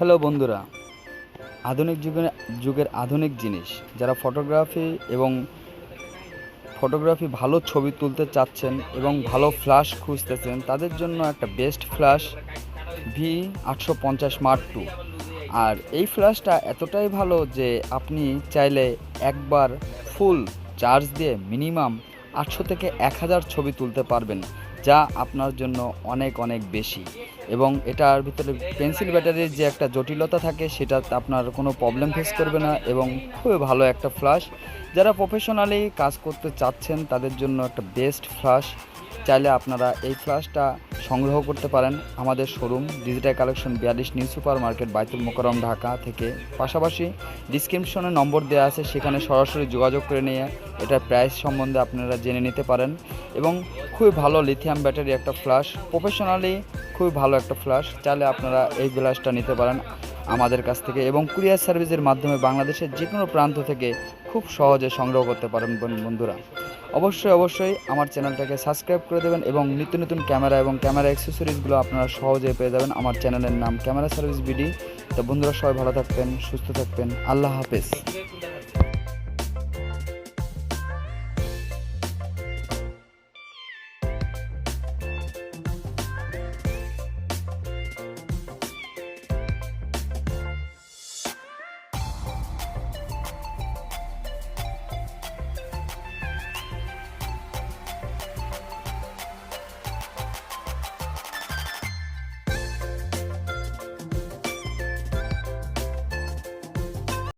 Hello বন্ধুরা। আধুনিক যুগের যুগের আধুনিক জিনিস। যারা ফটোগ্রাফি এবং ফটোগ্রাফি ভালো ছবি তুলতে চাচ্ছেন এবং ভালো ফ্ল্যাশ খুঁজতেছেন, তাদের জন্য একটা বেস্ট ফ্ল্যাশ ভি আটশো পঞ্চাশ মার্ক টু আর এই ফ্ল্যাশটা এতটাই ভালো যে আপনি চাইলে একবার ফুল চার্জ দিয়ে মিনিমাম আটশো থেকে এক হাজার ছবি তুলতে পারবেন। যা আপনার জন্য অনেক অনেক বেশি। এবং এটার ভিতরে পেন্সিল ব্যাটারির যে একটা জটিলতা থাকে, সেটা আপনার কোনো প্রবলেম ফেস করবে না এবং খুবই ভালো একটা ফ্ল্যাশ যারা প্রফেশনালি কাজ করতে চাচ্ছেন, তাদের জন্য একটা বেস্ট ফ্ল্যাশ চাইলে আপনারা এই ফ্ল্যাশটা সংগ্রহ করতে পারেন আমাদের শোরুম ডিজিটাল কালেকশন বিয়াল্লিশ new super market Baitul Mukarram Dhaka থেকে। পাশাপাশি ডিসক্রিপশনে নম্বর দেওয়া আছে, সেখানে সরাসরি যোগাযোগ করে নিয়ে এটার প্রাইস সম্বন্ধে আপনারা জেনে নিতে পারেন। এবং খুবই ভালো লিথিয়াম ব্যাটারি একটা ফ্ল্যাশ প্রফেশনালি খুবই ভালো একটা ফ্ল্যাশ চাইলে আপনারা এই ফ্ল্যাশটা নিতে পারেন। আমাদের কাছ থেকে এবং কুরিয়ার সার্ভিসের মাধ্যমে বাংলাদেশের যে কোনো প্রান্ত থেকে খুব সহজে সংগ্রহ করতে পারেন বন্ধুরা। অবশ্যই অবশ্যই আমার চ্যানেলটাকে সাবস্ক্রাইব করে দেবেন এবং নিত্য নতুন ক্যামেরা এবং ক্যামেরা অ্যাক্সেসরিজগুলো আপনারা সহজে পেয়ে যাবেন। আমার চ্যানেলের নাম ক্যামেরা সার্ভিস বিডি। তো বন্ধুরা, সবাই ভালো থাকবেন, সুস্থ থাকবেন। আল্লাহ হাফেজ।